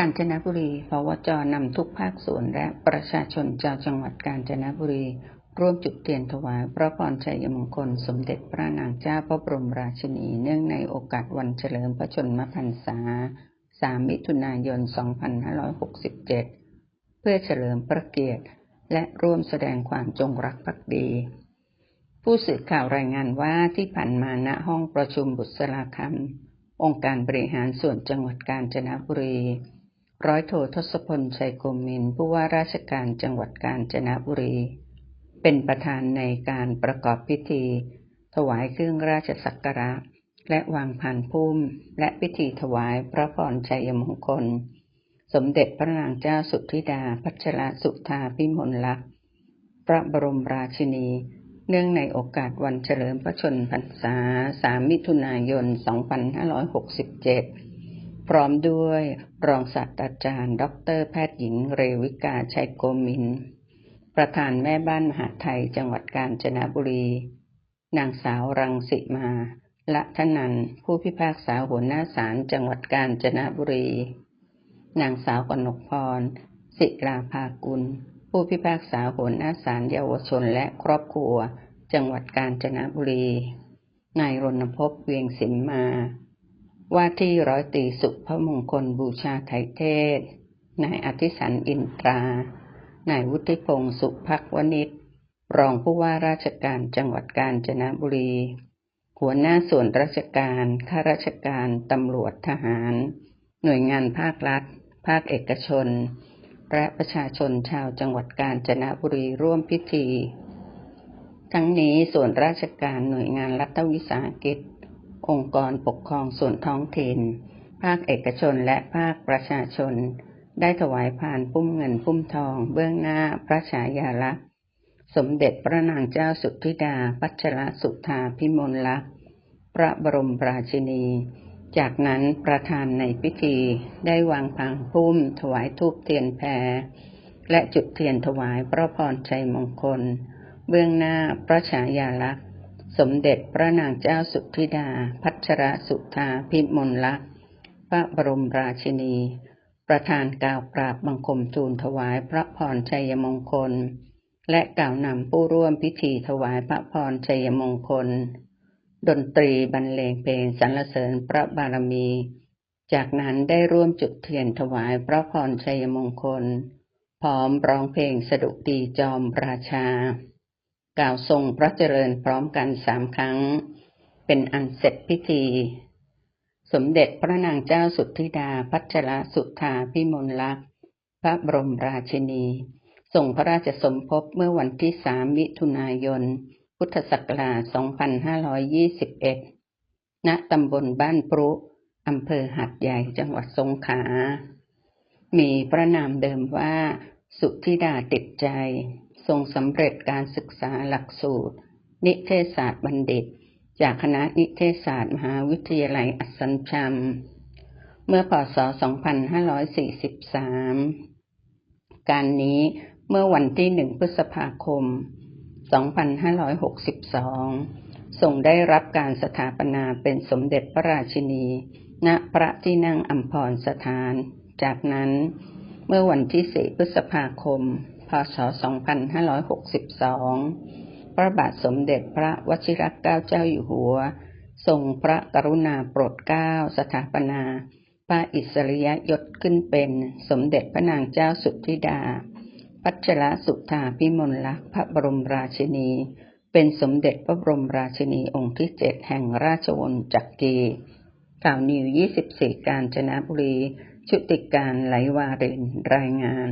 กาญจนบุรีพวจนำทุกภาคส่วนและประชาชนชาวจังหวัดกาญจนบุรี ร่วมจุดเทียนถวายพระพรชัยมงคล สมเด็จพระนางเจ้าพระบรมราชินี เนื่องในโอกาสวันเฉลิมพระชนมพรรษา 3 มิถุนายน 2567 เพื่อเฉลิมพระเกียรติ และร่วมแสดงความจงรักภักดี ผู้สื่อข่าวรายงานว่าที่ผ่านมาณห้องประชุมบุษราคำองค์การบริหารส่วนจังหวัดกาญจนบุรี ร้อยโททศพลชัยโกมินผู้ว่าราชการจังหวัดกาญจนบุรี เป็นประธานในการประกอบพิธี ถวายเครื่องราชสักการะ และวางผ่านพุ่ม และพิธีถวายพระพรชัยมงคล สมเด็จพระนางเจ้าสุธิดาพัชรสุธาพิมลลักษณ์พระบรมราชินี เนื่องในโอกาสวันเฉลิมพระชนพรรษา 3 มิถุนายน 2567 พร้อมด้วยรองศาสตราจารย์ ดรแพทย์หญิงเรวิกาชัยโกมิน ประธานแม่บ้านมหาไทยจังหวัดกาญจนบุรี นางสาวรังสิมา ละทนัน ผู้พิพากษาหัวหน้าศาลจังหวัดกาญจนบุรี นางสาวกนกพร ศิลาภากุล ผู้พิพากษาหัวหน้าศาลเยาวชนและครอบครัว จังหวัดกาญจนบุรี นายรณพพเวียงสิมมา ว่าที่ร้อยตีสุพระมงคลบูชาไทยเทศ นายอธิสันอินตรา นายวุฒิพงศ์สุภักวณิชรองผู้ว่าราชการจังหวัดกาญจนบุรี หัวหน้าส่วนราชการ ข้าราชการ ตำรวจทหาร หน่วยงานภาครัฐ ภาคเอกชน และประชาชนชาวจังหวัดกาญจนบุรีร่วมพิธี ทั้งนี้ส่วนราชการหน่วยงานรัฐวิสาหกิจ องค์กรปกครองส่วนท้องถิ่น ภาคเอกชนและภาคประชาชน ได้ถวายผ่านพุ่มเงินพุ่มทอง เบื้องหน้าพระฉายาลักษณ์ สมเด็จพระนางเจ้าสุธิดา พัชรสุธาพิมลลักษณ์พระบรมราชินี จากนั้นประธานในพิธีได้วางพังพุ่มถวายทูบเทียนแพรและจุดเทียนถวายพระพรชัยมงคล เบื้องหน้าพระฉายาลักษณ์ สมเด็จพระนางเจ้าสุธิดา พัชรสุธาพิมลลักษณ์พระบรมราชินี ประธานกล่าวกราบบังคมทูลถวายพระพรชัยมงคล และกล่าวนำผู้ร่วมพิธีถวายพระพรชัยมงคล ดนตรีบรรเลงเพลงสรรเสริญพระบารมี จากนั้นได้ร่วมจุดเทียนถวายพระพรชัยมงคล พร้อมร้องเพลงสดุดีจอมราชา กล่าวทรงพระเจริญพร้อมกันสามครั้ง เป็นอันเสร็จพิธี สมเด็จพระนางเจ้าสุทธิดาพัชรสุธาพิมลลักษณ์พระบรมราชินีส่งพระราชสมภพเมื่อวันที่สามมิถุนายน พุทธศักราช 2521 ณ ตำบลบ้านปรุอำเภอหัดใหญ่จังหวัดสงขลา มีพระนามเดิมว่า สุธิดาติดใจ ทรงสำเร็จการศึกษาหลักสูตร นิเทศศาสตร์บัณฑิต จากคณะนิเทศศาสตร์มหาวิทยาลัยอัสสัมชัญเมื่อพศ 2543 การนี้เมื่อวันที่หนึ่งพฤษภาคม 2562 ทรงได้รับการสถาปนาเป็นสมเด็จพระราชินี ณ พระที่นั่งอัมพรสถาน จากนั้นเมื่อวันที่สี่พฤษภาคม พศ 2562 พระบาทสมเด็จพระวชิรเกล้าเจ้าอยู่หัว ทรงพระกรุณาโปรดเกล้าสถาปนา พระอิสริยยศขึ้นเป็นสมเด็จพระนางเจ้าสุธิดา พัชรสุธาพิมลลักษณ์พระบรมราชินี เป็นสมเด็จพระบรมราชินีองค์ที่เจ็ดแห่งราชวงศ์จักรีข่าวนิว 24 การจนบุรี ชุติการไหลวารินรายงาน